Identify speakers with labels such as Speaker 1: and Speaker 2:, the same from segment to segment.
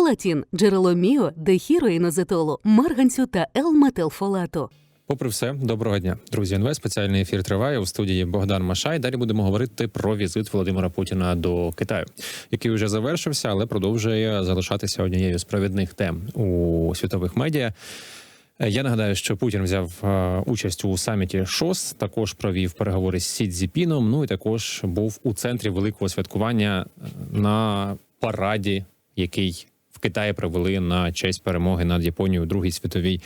Speaker 1: Фолатін – джерело міо, дехіроїнозетолу, марганцю та Л-метилфолату.
Speaker 2: Попри все, доброго дня, друзі. НВ спеціальний ефір триває у студії Богдан Машай. Далі будемо говорити про візит Володимира Путіна до Китаю, який вже завершився, але продовжує залишатися однією з провідних тем у світових медіа. Я нагадаю, що Путін взяв е, участь у саміті ШОС, також провів переговори з Сі Цзіпіном, Ну і також був у центрі великого святкування на параді, який в Китаї провели на честь перемоги над Японією у Другій світовій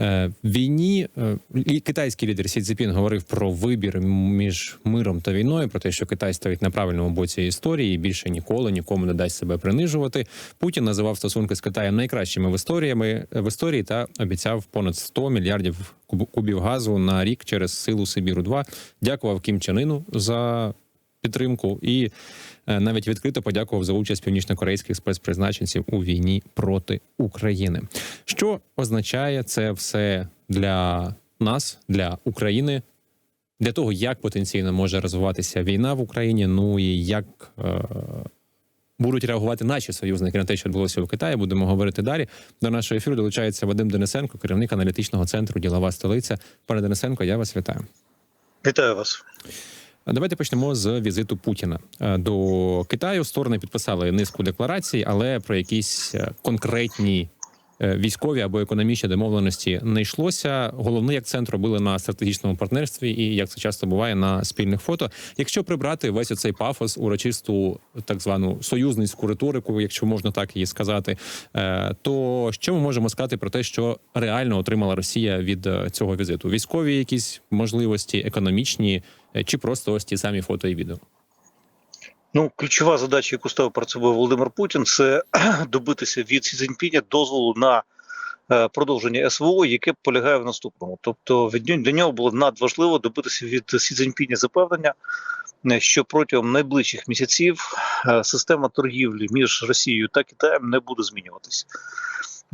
Speaker 2: е, війні. Е, і Китайський лідер Сі Цзіпін говорив про вибір між миром та війною, про те, що Китай стоїть на правильному боці історії і більше ніколи нікому не дасть себе принижувати. Путін називав стосунки з Китаєм найкращими в історіями в історії та обіцяв понад 100 мільярдів куб- кубів газу на рік через силу Сибіру. 2 дякував Кім Чен Іну за підтримку і е, навіть відкрито подякував за участь північнокорейських спецпризначенців у війні проти України. Що означає це все для нас, для України, для того, як потенційно може розвиватися війна в Україні? Ну і як е, будуть реагувати наші союзники на те, що відбулося в Китаї? Будемо говорити далі. До нашого ефіру долучається Вадим Денисенко, керівник аналітичного центру Ділова столиця. Пане Денисенко, я вас вітаю.
Speaker 3: Вітаю вас.
Speaker 2: Давайте почнемо з візиту Путіна Е, до Китаю. Сторони підписали низку декларацій, але про якісь е, конкретні е, військові або економічні домовленості не йшлося. Головний акцент робили на стратегічному партнерстві, і як це часто буває на спільних фото. Якщо прибрати весь оцей пафос, урочисту так звану союзницьку риторику, якщо можна так її сказати, то що ми можемо сказати про те, що реально отримала Росія від цього візиту? Військові якісь можливості, економічні чи просто ось ті самі фото і відео?
Speaker 3: Ну, ключова задача, яку ставив перед собою Володимир Путін, це добитися від Сі Цзіньпіня дозволу на е, продовження СВО, яке полягає в наступному. Тобто від нього- для нього було надважливо добитися від Сі Цзіньпіня запевнення, е, що протягом найближчих місяців е, система торгівлі між Росією та Китаєм не буде змінюватися.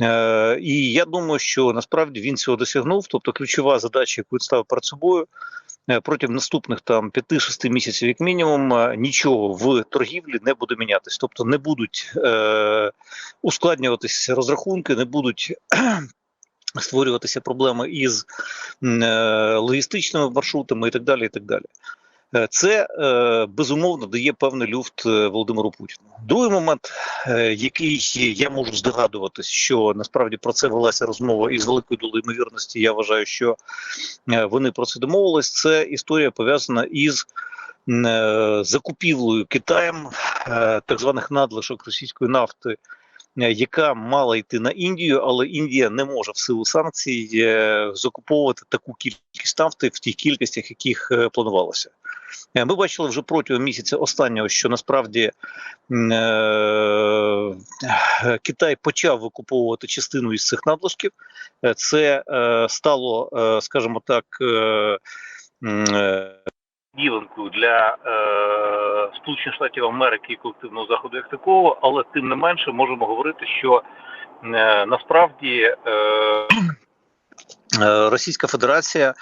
Speaker 3: Е, І я думаю, що насправді він цього досягнув. Тобто, ключова задача, яку він ставив перед собою, е, протягом наступних там 5-6 місяців, як мінімум, е, нічого в торгівлі не буде мінятись. Тобто не будуть е, ускладнюватися розрахунки, не будуть. Створюватися проблеми із е, логістичними маршрутами і так далі. І так далі. Е, Це е, безумовно дає певний люфт е, Володимиру Путіну. Другий момент, який я можу здогадуватись, що насправді про це велася розмова із великою долею ймовірності. Я вважаю, що вони про це домовились. Це історія пов'язана із закупівлею Китаєм так званих надлишок російської нафти. Е, Яка мала йти на Індію, але Індія не може в силу санкцій е, закуповувати таку кількість нафти в тих кількостях, яких е, планувалося. Ми бачили вже протягом місяця останнього, що насправді е, Китай почав викуповувати частину із цих надлишків. Це е, стало, е, скажімо так, е, е, для е, Сполучених Штатів Америки і колективного заходу як такого, але тим не менше можемо говорити, що е, насправді Е, Російська Федерація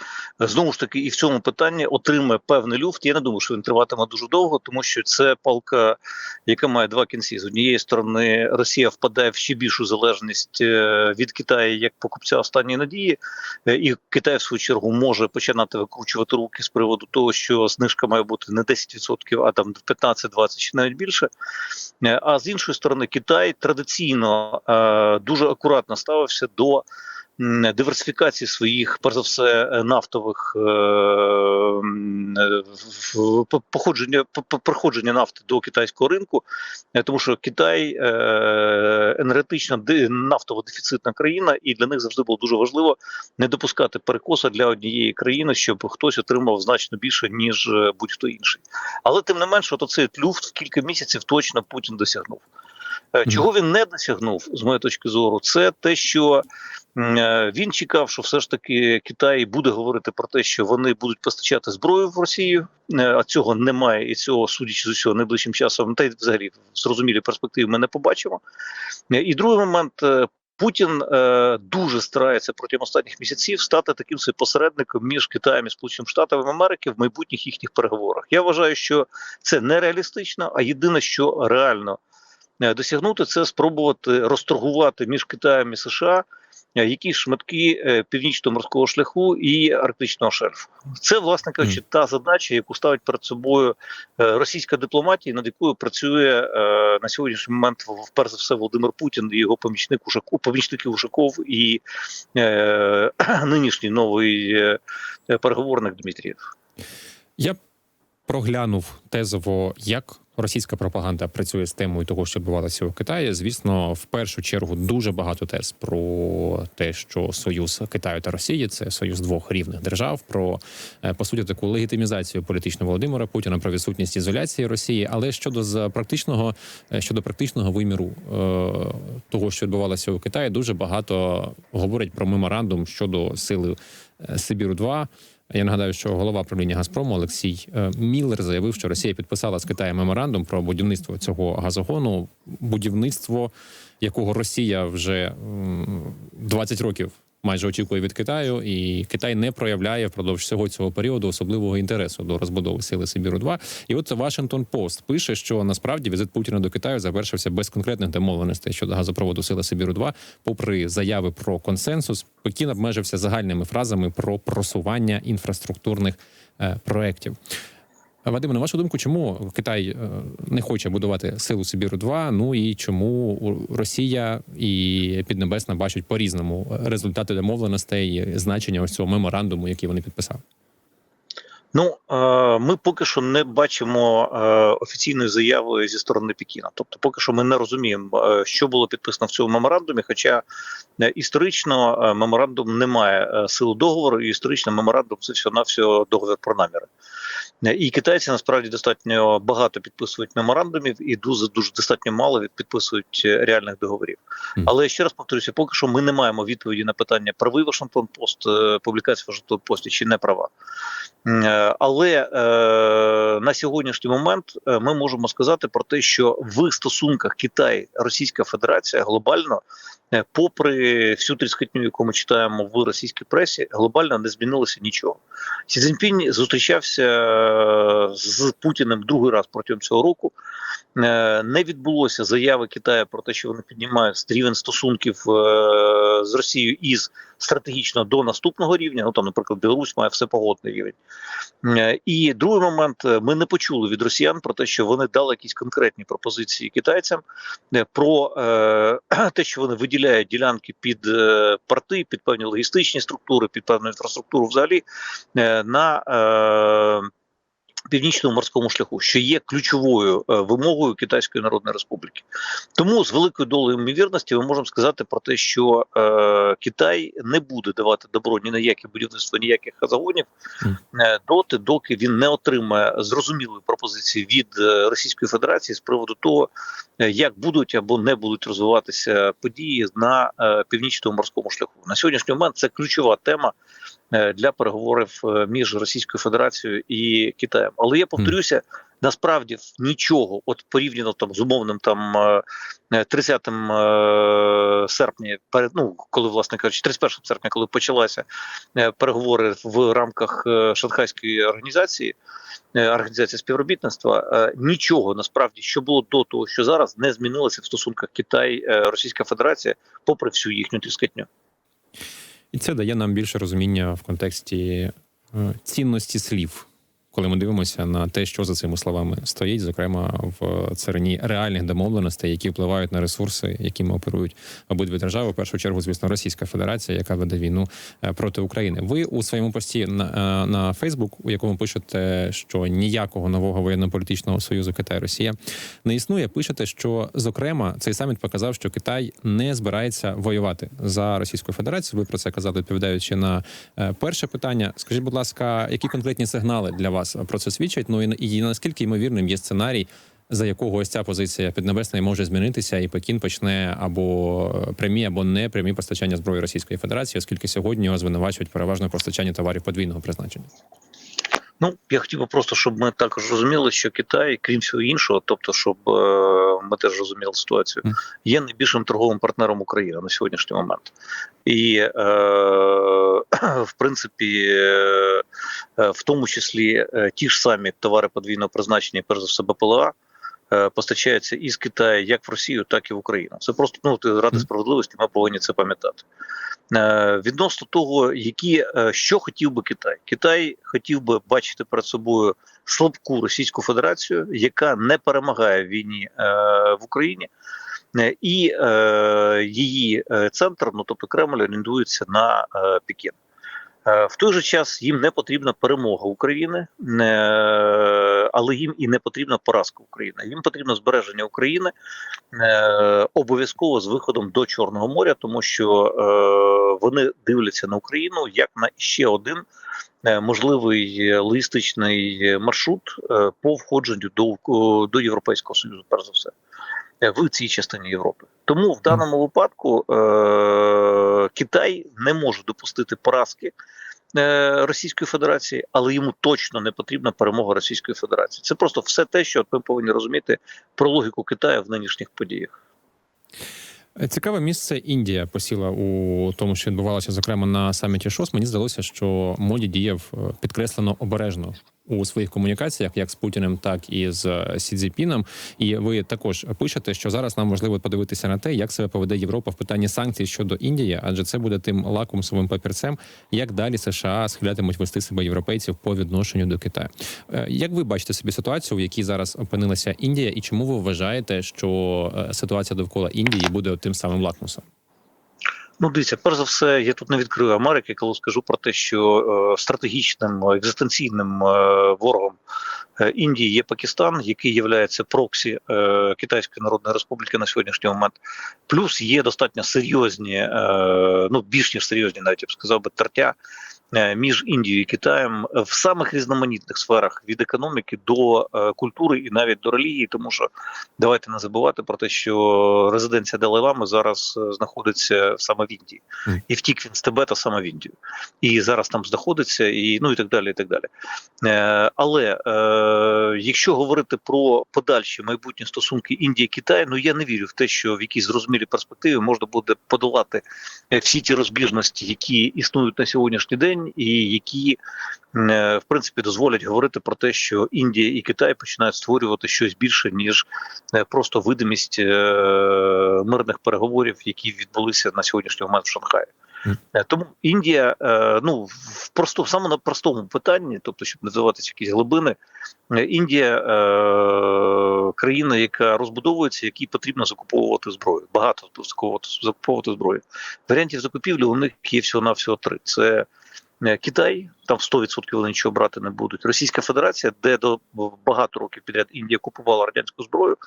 Speaker 3: е, знову ж таки і в цьому питанні отримає певний люфт. Я не думаю, що він триватиме дуже довго, тому що це палка, яка має два кінці. З однієї сторони, Росія впадає в ще більшу залежність е, від Китаю як покупця останньої надії, е, і Китай в свою чергу може починати викручувати руки з приводу того, що знижка має бути не 10%, а там 15-20 чи навіть більше. Е, А з іншої сторони, Китай традиційно е, дуже акуратно ставився до диверсифікації своїх, перш за все, е, нафтових е, е, походження по- по- проходження нафти до китайського ринку, тому що Китай е, енергетично де- нафтово-дефіцитна країна, і для них завжди було дуже важливо не допускати перекоса для однієї країни, щоб хтось отримав значно більше ніж будь-хто інший. Але тим не менше, от цей люфт в кілька місяців точно Путін досягнув. Е, Чого він не досягнув, з моєї точки зору, це те, що е, він чекав, що все ж таки Китай буде говорити про те, що вони будуть постачати зброю в Росію, е, а цього немає, і цього, судячи з усього, найближчим часом, та й взагалі в зрозумілій перспективі ми не побачимо. І другий момент. Путін е, дуже старається протягом останніх місяців стати таким посередником між Китаєм і Сполученими Штатами Америки в майбутніх їхніх переговорах. Я вважаю, що це нереалістично, а єдине, що реально досягнути, це спробувати розторгувати між Китаєм і США е, якісь шматки е, північного морського шляху і арктичного шельфу. Це, власне кажучи, та задача, яку ставить перед собою е, російська дипломатія, над якою працює е, на сьогоднішній момент вперше за все Володимир Путін і його помічник Ушаков, помічники Ушаков і е, нинішній новий е, переговорник Дмитрієв.
Speaker 2: Я проглянув тезово, як російська пропаганда працює з темою того, що відбувалося у Китаї. Звісно, в першу чергу дуже багато тез про те, що союз Китаю та Росії це союз двох рівних держав. Про е, по суті таку легітимізацію політичного Володимира Путіна, про відсутність ізоляції Росії. Але щодо з практичного е, щодо практичного виміру е, того, що відбувалося у Китаї, дуже багато говорять про меморандум щодо сили Сибіру 2 я нагадаю, що голова правління Газпрому Олексій е, Міллер заявив, що Росія підписала з Китаєм меморандум про будівництво цього газогону, будівництво якого Росія вже м, 20 років майже очікує від Китаю, і Китай не проявляє впродовж всього цього періоду особливого інтересу до розбудови сили Сибіру 2 І от Вашингтон Пост пише, що насправді візит Путіна до Китаю завершився без конкретних домовленостей щодо газопроводу сили Сибіру 2 Попри заяви про консенсус, Пекін обмежився загальними фразами про просування інфраструктурних е, проєктів. А, Вадиме, на вашу думку, чому Китай е, не хоче будувати силу Сибіру 2 Ну і чому Росія і Піднебесна бачать по різному результати домовленостей, значення ось цього меморандуму, який вони підписали?
Speaker 3: Ну е, ми поки що не бачимо е, офіційної заяви зі сторони Пекіна. Тобто, поки що ми не розуміємо, е, що було підписано в цьому меморандумі. Хоча е, історично е, меморандум не має е, сили договору, і історично меморандум це все на всього договір про наміри. І китайці насправді достатньо багато підписують меморандумів і дуже дуже достатньо мало підписують е, реальних договорів. Але ще раз повторюся, поки що ми не маємо відповіді на питання правий Вашингтон Пост, е, публікація Вашингтон Пості чи не права. Е, Але е, на сьогоднішній момент ми можемо сказати про те, що в стосунках Китай Російська Федерація глобально, попри всю тріскотню, яку ми читаємо в російській пресі, глобально не змінилося нічого. Сі Цзіньпінь зустрічався е, з Путіним другий раз протягом цього року. Е, Не відбулося заяви Китаю про те, що вони піднімають рівень стосунків е, з Росією із стратегічно до наступного рівня. Ну там, наприклад, Білорусь має всепогодний рівень. Е, І другий момент: ми не почули від росіян про те, що вони дали якісь конкретні пропозиції китайцям про те, що вони виділяють ділянки під порти, під певні логістичні структури, під певну інфраструктуру взагалі на північному морському шляху, що є ключовою е, вимогою Китайської Народної Республіки. Тому з великою долею ймовірності ми можемо сказати про те, що е, Китай не буде давати добро ні на яке будівництво ніяких газогонів е, доти, доки він не отримає зрозумілої пропозиції від е, Російської Федерації з приводу того, е, як будуть або не будуть розвиватися події на е, північному морському шляху. На сьогоднішній момент це ключова тема для переговорів е, між Російською Федерацією і Китаєм. Але я повторюся. Насправді нічого, от порівняно там з умовним там е, е, 30 е, серпня, перед ну коли власне кажучи, 31 серпня, коли почалися е, переговори в рамках е, Шанхайської організації, е, організації співробітництва, е, нічого насправді, що було до того, що зараз не змінилося в стосунках Китай е, Російська Федерація, попри всю їхню тріскотню.
Speaker 2: І це дає нам більше розуміння в контексті е, цінності слів, коли ми дивимося на те, що за цими словами стоїть, зокрема в царині реальних домовленостей, які впливають на ресурси, якими оперують обидві держави. В першу чергу, звісно, Російська Федерація, яка веде війну е, проти України. Ви у своєму пості на, е, на Фейсбук, у якому пишете, що ніякого нового воєнно-політичного союзу Китай Росія не існує. Пишете, що зокрема цей саміт показав, що Китай не збирається воювати за Російську Федерацію. Ви про це казали, відповідаючи на е, перше питання. Скажіть, будь ласка, які конкретні сигнали для вас про це свідчать? Ну і, і наскільки ймовірним є сценарій, за якого ось ця позиція піднебесної може змінитися, і Пекін почне або прямі, або не прямі постачання зброї Російської Федерації, оскільки сьогодні його звинувачують переважно постачання товарів подвійного призначення.
Speaker 3: Ну я хотів би просто, щоб ми також розуміли, що Китай, крім всього іншого, тобто, щоб е, ми теж розуміли ситуацію, є найбільшим торговим партнером України на сьогоднішній момент. І е, в принципі, е, в тому числі е, ті ж самі товари подвійного призначення, перш за все, БПЛА. Е, постачається із Китаю як в Росію, так і в Україну. Це просто ну ради справедливості. Ми повинні це пам'ятати. Е, Відносно того, які е, що хотів би Китай, Китай хотів би бачити перед собою слабку Російську Федерацію, яка не перемагає в війні в Україні, і е, її центр, ну тобто Кремль, орієнтується на е, Пекін. Е, В той же час їм не потрібна перемога України, е, але їм і не потрібна поразка України. Їм потрібно збереження України е, обов'язково з виходом до Чорного моря, тому що вони дивляться на Україну як на ще один можливий логістичний маршрут по входженню до, до Європейського Союзу, перш за все. Е, В цій частині Європи, тому в даному випадку е- Китай не може допустити поразки е, Російської Федерації, але йому точно не потрібна перемога Російської Федерації. Це просто все те, що ми повинні розуміти про логіку Китаю в нинішніх подіях.
Speaker 2: Цікаве місце Індія посіла у тому, що відбувалося зокрема на саміті ШОС. Мені здалося, що моді діяв е, підкреслено обережно у своїх комунікаціях, як з Путіним, так і з е, Сі Цзіпіном. І ви також пишете, що зараз нам важливо подивитися на те, як себе поведе Європа в питанні санкцій щодо Індії, адже це буде тим лакмусовим папірцем, як далі США схилятимуть вести себе європейців по відношенню до Китаю. Е, Як ви бачите собі ситуацію, в якій зараз опинилася Індія, і чому ви вважаєте, що е, ситуація довкола Індії буде тим самим лакмусом?
Speaker 3: Ну, дивіться, перш за все, я тут не відкрию Америки, коли скажу про те, що е, стратегічним екзистенційним е, ворогом е, Індії є Пакистан, який є проксі е, Китайської Народної Республіки на сьогоднішній момент. Плюс є достатньо серйозні, е, ну більш ніж серйозні, навіть я б сказав би, тертя. Е, Між Індією і Китаєм в самих різноманітних сферах від економіки до е, культури і навіть до релігії, тому що давайте не забувати про те, що резиденція Далай-Лами зараз е, знаходиться саме в Індії, і втік він з Тибета саме в Індію, і зараз там знаходиться, і ну і так далі. І так далі. Але якщо говорити про подальші майбутні стосунки Індії Китаю, ну я не вірю в те, що в якійсь зрозумілій перспективі можна буде подолати е, всі ті розбіжності, які існують на сьогоднішній день, і які е, в принципі дозволять говорити про те, що Індія і Китай починають створювати щось більше ніж е, просто видимість мирних переговорів, які відбулися на сьогоднішній момент в Шанхаї. Е, Тому Індія, е, ну в просто саме на простому питанні, тобто, щоб не здаватися якісь глибини, е, Індія країна, яка розбудовується, якій потрібно закуповувати зброю. Багато закуповувати, закуповувати зброю. Варіантів закупівлі у них є всього навсього три: це Китай, там 100% вони нічого брати не будуть. Російська Федерація, де до багато років підряд Індія купувала радянську зброю,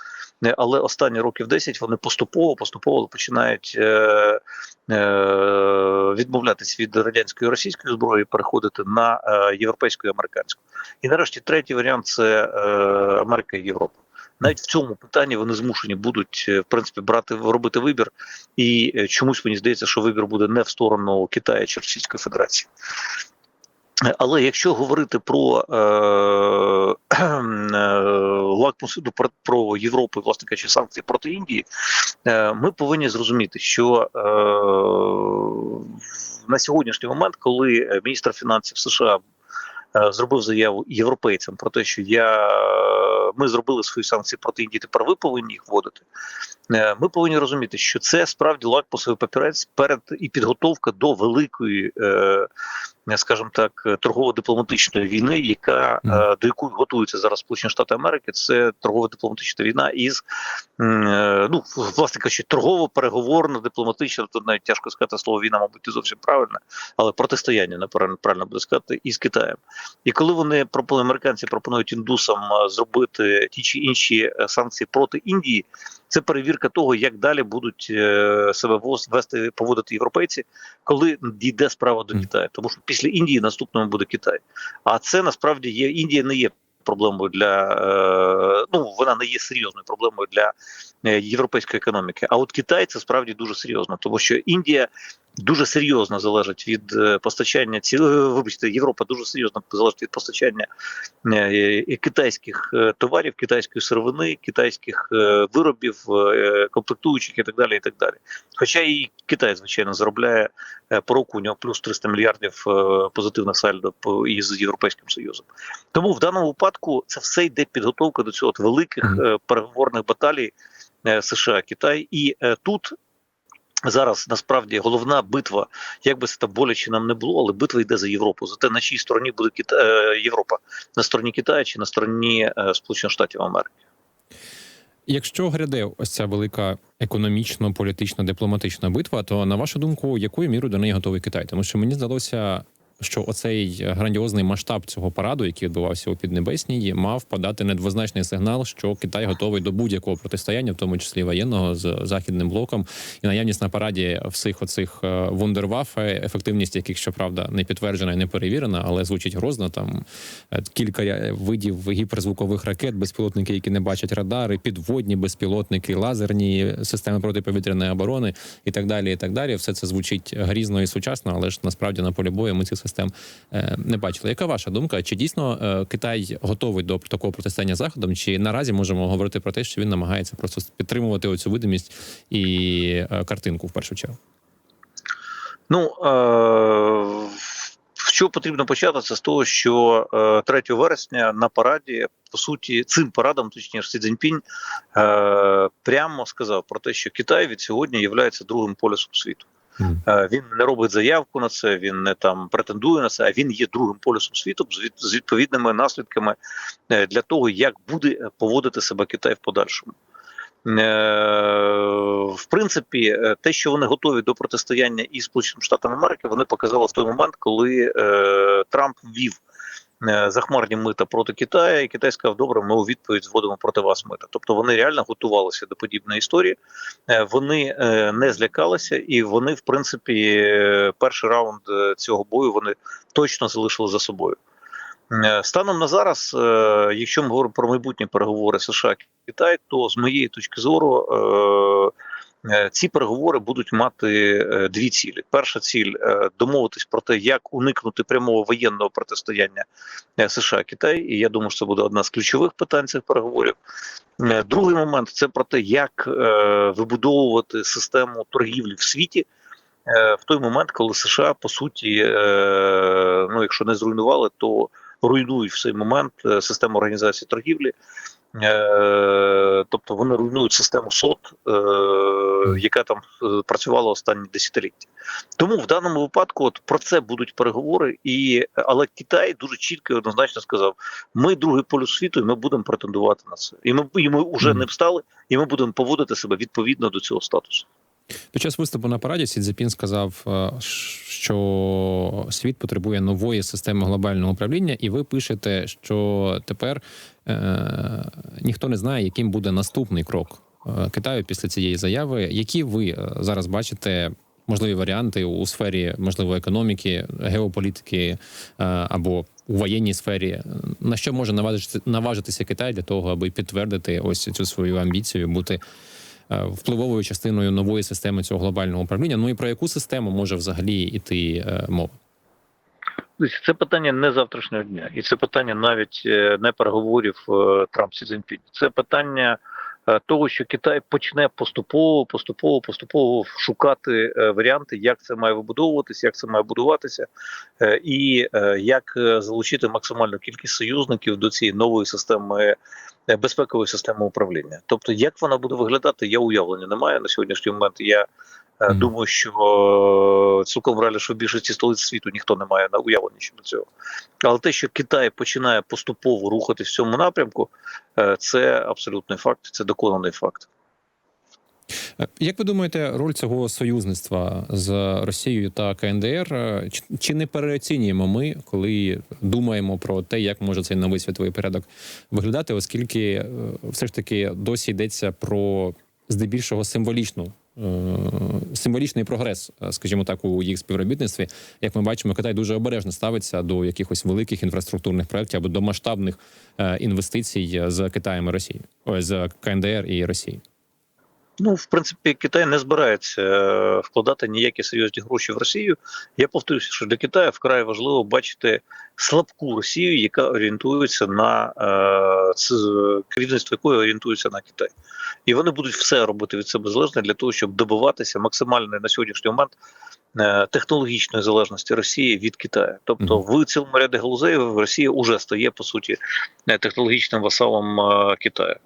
Speaker 3: е, але останні років 10 вони поступово поступово починають е, е, відмовлятися від радянської і російської зброї, переходити на е, європейську і американську. І нарешті третій варіант це е, Америка і Європа. Навіть в цьому питанні вони змушені будуть е, в принципі брати робити вибір, і е, чомусь мені здається, що вибір буде не в сторону Китаю чи Російської Федерації. Але якщо говорити про е, е, лакмус ну, про, Європу, власне кажучи, санкції проти Індії, е, ми повинні зрозуміти, що е, на сьогоднішній момент, коли міністр фінансів США зробив заяву європейцям про те, що я ми зробили свої санкції проти Індії, тепер ви повинні їх вводити. Е, Ми повинні розуміти, що це справді лакмусовий папірець перед і підготовка до великої, е, скажімо так, торгово-дипломатичної війни, яка е, до якої готуються зараз Сполучені Штати Америки. Це торгово-дипломатична війна із е, ну власне кажучи, торгово-переговорно дипломатична. Тут навіть тяжко сказати слово війна, мабуть, не зовсім правильне, але протистояння напевно, правильно буде сказати, із Китаєм. І коли вони пропонують американці пропонують індусам е, зробити ті чи інші е, санкції проти Індії, це перевірка того, як далі будуть е, себе вести поводити європейці, коли дійде справа до Китаю. Тому що після Індії наступним буде Китай. А це насправді є Індія не є. Проблемою для е, ну вона не є серйозною проблемою для е, європейської економіки. А от Китай це справді дуже серйозно, тому що Індія дуже серйозно залежить від е, постачання ці, е, вибачте, Європа дуже серйозно залежить від постачання е, китайських товарів, китайської сировини, китайських виробів, комплектуючих і так далі. І так далі. Хоча і Китай, звичайно, заробляє по року у нього плюс 300 мільярдів позитивних сальдо із Європейським Союзом. Тому в даному випадку це все йде підготовка до цього от великих переговорних баталій США Китай, і е, тут зараз насправді головна битва, як би це там боляче нам не було, але битва йде за Європу. За те, на чій стороні буде Кита... е, Європа на стороні Китаю чи на стороні е, Сполучених Штатів Америки.
Speaker 2: Якщо гряде ось ця велика економічно, політично, дипломатична битва, то на вашу думку, якою мірою до неї готовий Китай? Тому що мені здалося, що оцей грандіозний масштаб цього параду, який відбувався у Піднебесній, мав подати недвозначний сигнал, що Китай готовий до будь-якого протистояння, в тому числі воєнного з західним блоком, і наявність на параді всіх оцих е, вундерваф, ефективність яких, щоправда, не підтверджена і не перевірена, але звучить грозно. Там е, кілька е, видів гіперзвукових ракет, безпілотники, які не бачать радари, підводні безпілотники, лазерні системи протиповітряної оборони і так далі. І так далі. Все це звучить грізно і сучасно, але ж насправді на полі бою ми цих систем е, не бачили. Яка ваша думка? Чи дійсно е, Китай готовий до такого протистояння заходом? Чи наразі можемо говорити про те, що він намагається просто підтримувати оцю видимість і е, картинку в першу чергу?
Speaker 3: Ну з потрібно почати? Це з того, що е, 3 вересня на параді, по суті, цим парадом, точніше, Сі Цзіньпінь прямо сказав про те, що Китай від сьогодні є другим полюсом світу. Е, Він не робить заявку на це, він не там претендує на це, а він є другим полюсом світу з відповідними наслідками е, для того, як буде поводити себе Китай в подальшому. Е, В принципі, те, що вони готові до протистояння із Сполученими Штатами Америки, вони показали в той момент, коли Трамп ввів е, захмарні мита проти Китаю, і Китай сказав, добре, ми у відповідь зводимо проти вас мита. Тобто вони реально готувалися до подібної історії, Е, вони е, не злякалися, і вони, в принципі, е, перший раунд е, цього бою вони точно залишили за собою. Е, Станом на зараз, е, якщо ми говоримо про майбутні переговори США Китай, то з моєї точки зору е, е, ці переговори будуть мати е, дві цілі. Перша ціль е, домовитись про те, як уникнути прямого воєнного протистояння е, США Китай, і я думаю, що це буде одна з ключових питань цих переговорів. Е, Другий момент це про те, як е, вибудовувати систему торгівлі в світі. е, В той момент, коли США по суті, е, ну якщо не зруйнували, то руйнують в цей момент е, систему організації торгівлі, Е, тобто вони руйнують систему СОТ, е, яка там е, працювала останні десятиліття. Тому в даному випадку от про це будуть переговори, і але Китай дуже чітко і однозначно сказав: ми другий полюс світу, і ми будемо претендувати на це. І ми і ми вже не встали, і ми будемо поводити себе відповідно до цього статусу.
Speaker 2: Під час виступу на параді Сі Цзепін сказав, е, що світ потребує нової системи глобального управління, і ви пишете, що тепер е, ніхто не знає, яким буде наступний крок е, Китаю після цієї заяви. Які ви е, зараз бачите можливі варіанти у сфері можливо економіки, геополітики е, або у воєнній сфері? На що може наважитися, наважитися Китай для того, аби підтвердити ось цю свою амбіцію бути? е, впливовою частиною нової системи цього глобального управління. Ну і про яку систему може взагалі йти е, мова?
Speaker 3: Це питання не завтрашнього дня, і це питання навіть е, не переговорів е, Трамп Сі. Це питання е, того, що Китай почне поступово, поступово, поступово шукати е, варіанти, як це має вибудовуватися, як це має будуватися, е, і е, як е, залучити максимальну кількість союзників до цієї нової системи. е, Безпекової системи управління, тобто як вона буде виглядати, я уявлення не маю на сьогоднішній момент. Я
Speaker 2: Мгм.
Speaker 3: Думаю, що е, цілком реально, що в більшості столиць світу ніхто не має на уявлення щодо цього. Але те, що Китай починає поступово рухатись в цьому напрямку, е, це абсолютний факт, це доконаний факт.
Speaker 2: Як ви думаєте, роль цього союзництва з Росією та КНДР? Чи, не переоцінюємо ми, коли думаємо про те, як може цей новий світовий порядок виглядати, оскільки все ж таки досі йдеться про здебільшого символічну. Е, Символічний прогрес, е, скажімо так, у їх співробітництві, як ми бачимо, Китай дуже обережно ставиться до якихось великих інфраструктурних проєктів або до масштабних е, інвестицій з Китаєм і Росією, з КНДР і Росією.
Speaker 3: Ну, в принципі, Китай не збирається е, вкладати ніякі серйозні гроші в Росію. Я повторюся, що для Китаю вкрай важливо бачити слабку Росію, яка орієнтується на е, керівництво якої орієнтується на Китай. І вони будуть все робити від себе залежне для того, щоб добиватися максимальної на сьогоднішній момент е, технологічної залежності Росії від Китаю. Тобто, в цілому ряді галузей Росія вже стає по суті е, технологічним васалом Китаю.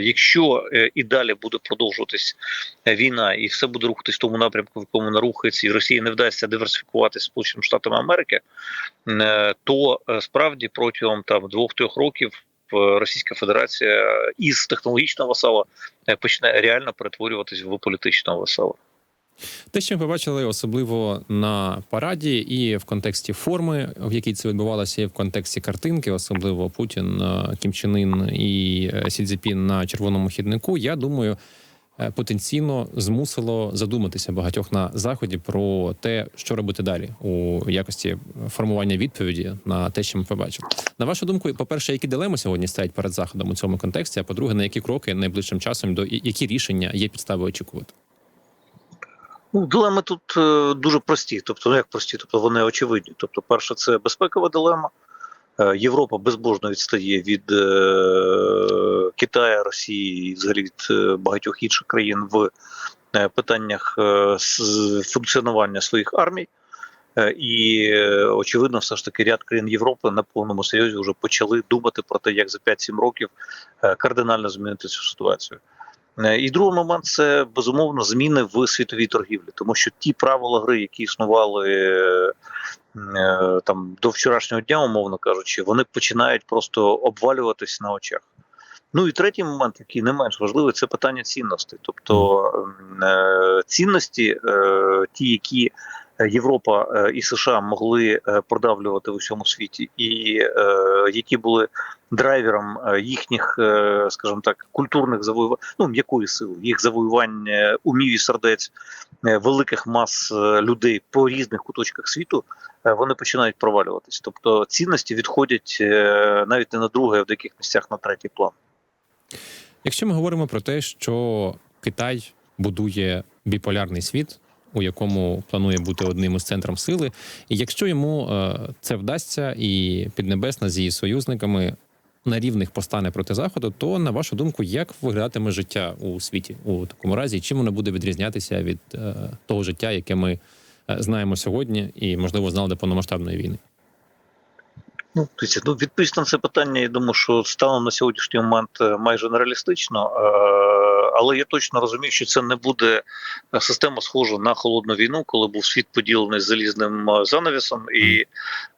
Speaker 3: Якщо і далі буде продовжуватись е, війна, і все буде рухатись в тому напрямку, в якому вона рухається, і Росії не вдасться диверсифікуватися Сполученими Штатами Америки, е, то е, справді протягом там двох-трьох років. Російська Федерація із технологічного е, почне реально перетворюватись в політичного васала.
Speaker 2: Те, що ми побачили, особливо на параді, і в контексті форми, в якій це відбувалося, і в контексті картинки, особливо Путін, Кім Чен Ін і Сі Цзіпін на червоному хіднику. Я думаю, потенційно змусило задуматися багатьох на заході про те, що робити далі у якості формування відповіді на те, що ми побачили. На вашу думку, по перше, які дилеми сьогодні стоять перед заходом у цьому контексті? А по-друге, на які кроки найближчим часом до які рішення є підстави очікувати?
Speaker 3: Ну, дилеми тут е, дуже прості. Тобто, ну як прості, тобто вони очевидні. Тобто, перше, це безпекова дилема. Е, Європа безбожно відстає від е, Китаю, Росії і взагалі від е, багатьох інших країн в е, питаннях е, функціонування своїх армій. І очевидно, все ж таки ряд країн Європи на повному серйозі вже почали думати про те, як за 5-7 років кардинально змінити цю ситуацію. Е, І другий момент це безумовно зміни в світовій торгівлі, тому що ті правила гри, які існували е, е, там до вчорашнього дня, умовно кажучи, вони починають просто обвалюватись на очах. Ну і третій момент, який не менш важливий, це питання цінностей. Тобто цінності, ті, які Європа і США могли продавлювати в усьому світі, і які були драйвером е, їхніх, е, скажімо так, культурних завоювань, ну м'якої сили, їх завоювань умів і сердець е, великих мас людей по різних куточках світу, вони починають провалюватись. Тобто цінності відходять навіть не на другий, а в деяких місцях на третій план.
Speaker 2: Якщо ми говоримо про те, що Китай будує біполярний світ, у якому планує бути одним із центром сили, і якщо йому це вдасться, і Піднебесна з її союзниками на рівних постане проти заходу, то на вашу думку, як виглядатиме життя у світі у такому разі? Чим воно буде відрізнятися від е, того життя, яке ми е, знаємо сьогодні, і можливо знали до повномасштабної війни?
Speaker 3: Ну, ну, відповідь на це питання, я думаю, що станом на сьогоднішній момент е, майже нереалістично, е, але я точно розумію, що це не буде е, система схожа на холодну війну, коли був світ поділений залізним е, занавісом і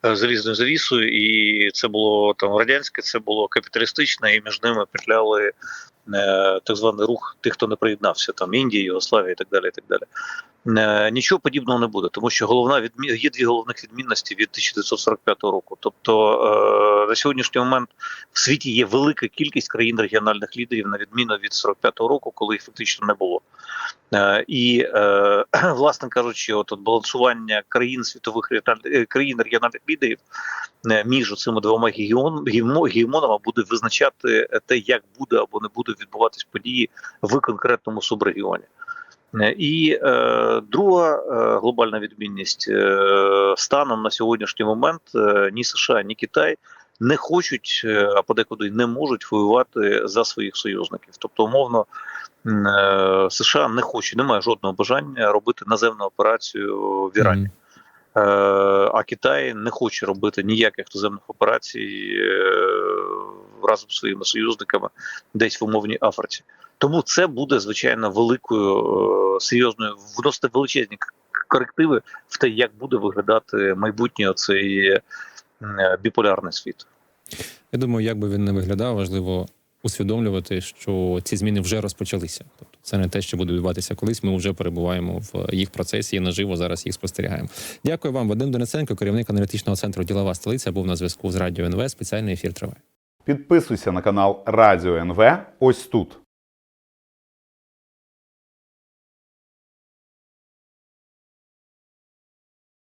Speaker 3: е, залізною завісою, і це було там радянське, це було капіталістичне, і між ними петляли так званий рух тих, хто не приєднався, там Індія, Йогославія і так далі. І так далі. Е, Нічого подібного не буде, тому що головна відмі... є дві головних відмінності від 1945 року. Тобто е, на сьогоднішній момент в світі є велика кількість країн регіональних лідерів, на відміну від 45-го року, коли їх фактично не було. Е, і власне кажучи, от, балансування країн світових країн регіональних лідерів між цими двома гегіон, буде визначати те, як буде або не буде відбуватись події в конкретному субрегіоні. Е, І е, друга е, глобальна відмінність е, станом на сьогоднішній момент е, ні США, ні Китай не хочуть, е, а подекуди не можуть воювати за своїх союзників. Тобто, умовно, е, США не хоче, немає жодного бажання робити наземну операцію в Ірані.
Speaker 2: Мгм.
Speaker 3: Е, а Китай не хоче робити ніяких наземних операцій е, разом з своїми союзниками десь в умовній Африці. Тому це буде звичайно великою е, серйозною вносити величезні корективи в те, як буде виглядати майбутнє цей е, біполярний світ.
Speaker 2: Я думаю, як би він не виглядав, важливо усвідомлювати, що ці зміни вже розпочалися. Тобто, це не те, що буде відбуватися колись. Ми вже перебуваємо в їх процесі і наживо зараз їх спостерігаємо. Дякую вам, Вадим Денисенко, керівник аналітичного центру Ділова столиця, був на зв'язку з радіо НВ. Спеціальний ефір триває.
Speaker 4: Підписуйся на канал Радіо НВ ось тут.